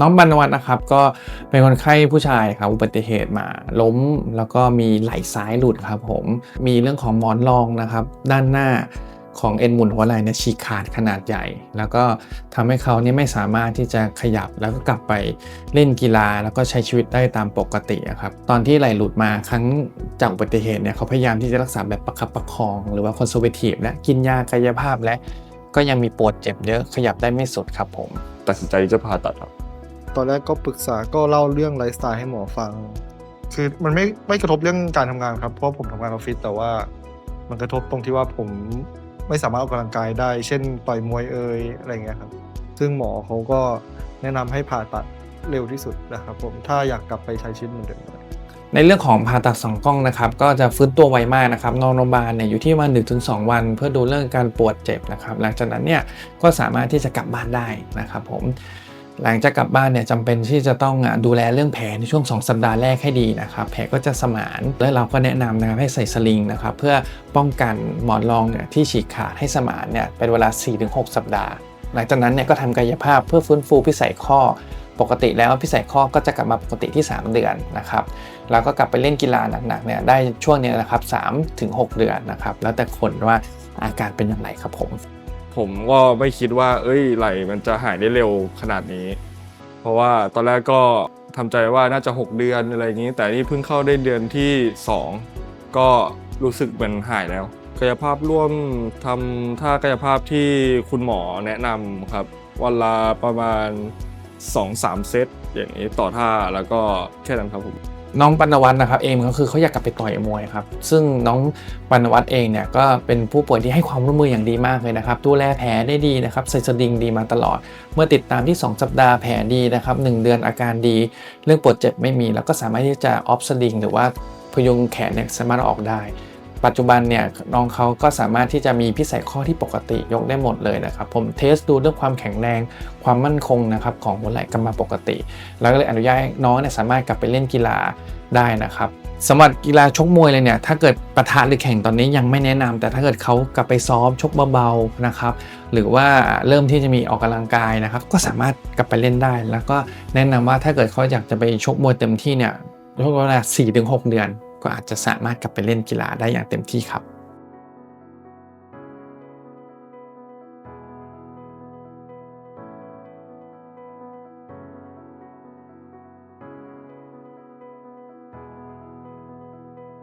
น้องบรรณวัฒน์นะครับก็เป็นคนไข้ผู้ชายครับอุบัติเหตุมาล้มแล้วก็มีไหล่ซ้ายหลุดครับผมมีเรื่องของหมอนรองนะครับ ด้านหน้าของเอ็นหมุนหัวไหล่เนี่ยฉีกขาดขนาดใหญ่ แล้วก็ทำให้เขาเนี่ยไม่สามารถที่จะขยับแล้วก็กลับไปเล่นกีฬาแล้วก็ใช้ชีวิตได้ตามปกติครับตอนที่ไหล่หลุดมาครั้งจากอุบัติเหตุเนี่ยเขาพยายามที่จะรักษาแบบประคับประคอง หรือว่าคอนเซอร์เวทีฟและกินยากายภาพและก็ยังมีปวดเจ็บเยอะขยับได้ไม่สุดครับผม ตัดสินใจจะผ่าตัดครับ ตอนแรกก็ปรึกษาก็เล่าเรื่องไลฟ์สไตล์ให้หมอฟัง คือมันไม่ไม่กระทบเรื่องการทำงานครับ เพราะผมทำงานออฟฟิศแต่ว่า มันกระทบตรงที่ว่าผมไม่สามารถออกกำลังกายได้ เช่นต่อยมวยเอยอะไรเงี้ยครับ ซึ่งหมอเขาก็แนะนำให้ผ่าตัดเร็วที่สุดนะครับผมถ้าอยากกลับไปใช้ชีวิตเหมือนเดิมในเรื่องของผ่าตัดสองกล้องนะครับก็จะฟื้นตัวไวมากนะครับนอนโรงพยาบาลเนี่ยอยู่ที่วัน1นถึงสวัน เพื่อดูเรื่องการปวดเจ็บนะครับหลังจากนั้นเนี่ยก็สามารถที่จะกลับบ้านได้นะครับผม หลังจากกลับบ้านเนี่ยจำเป็นที่จะต้องดูแลเรื่องแผลในช่วง 2 สัปดาห์แรกให้ดีนะครับแผลก็จะสมานและเราก็แนะนำนะครับให้ใส่สลิงนะครับเพื่อป้องกันหมอนรองเนี่ยที่ฉีกขาดให้สมานเนี่ยเป็นเวลา 4-6 สัปดาห์ หลังจากนั้นเนี่ยก็ทำกายภาพเพื่อฟื้นฟูพิสัยข้อปกติแล้วพิสัยข้อก็จะกลับมาปกติที่ 3 เดือนนะครับแล้วก็กลับไปเล่นกีฬาหนักๆเนี่ยได้ช่วงเนี้ยนะครับ3ถึง6เดือนนะครับ แล้วแต่คนว่าอาการเป็นอย่างไรครับผม ผมก็ไม่คิดว่า เอ้ยไหลมันจะหายได้เร็วขนาดนี้ เพราะว่าตอนแรกก็ทำใจว่าน่าจะ 6 เดือนอะไรอย่างนี้ แต่นี่เพิ่งเข้าได้เดือนที่ 2 ก็รู้สึกเหมือนหายแล้ว กายภาพร่วมทำท่ากายภาพที่คุณหมอแนะนำครับ วันละประมาณ 2-3 เซตอย่างนี้ต่อท่าแล้วก็แค่นั้นครับผม น้องปันวัฒน์นะครับเองก็คือเขาอยากกลับไปต่อยมวยครับซึ่งน้องปันวัฒน์เองเนี่ยก็เป็นผู้ป่วยที่ให้ความร่วมมืออย่างดีมากเลยนะครับดูแลแผลได้ดีนะครับใส่สดิงดีมาตลอด เมื่อติดตามที่ 2 สัปดาห์แผลดีนะครับ1เดือนอาการดี เรื่องปวดเจ็บไม่มี แล้วก็สามารถที่จะออฟสดิงหรือว่าพยุงแขนเนี่ยสามารถออกได้ ปัจจุบันเนี่ยน้องเขาก็สามารถที่จะมีพิสัยข้อที่ปกติยกได้หมดเลยนะครับผมเทสดูเรื่องความแข็งแรงความมั่นคงนะครับของหัวไหล่กลับมาปกติ แล้วก็เลยอนุญาตน้องเนี่ยสามารถกลับไปเล่นกีฬาได้นะครับสำหรับกีฬาชกมวยเลยเนี่ยถ้าเกิดประทะหรือแข่งตอนนี้ยังไม่แนะนำแต่ถ้าเกิดเขากลับไปซ้อมชกเบาๆนะครับหรือว่าเริ่มที่จะมีออกกำลังกายนะครับก็สามารถกลับไปเล่นได้ แล้วก็แนะนำว่าถ้าเกิดเขาอยากจะไปชกมวยเต็มที่เนี่ยช่วงเวลา4-6 เดือน ก็อาจจะสามารถกลับไปเล่นกีฬาได้อย่างเต็มที่ครับ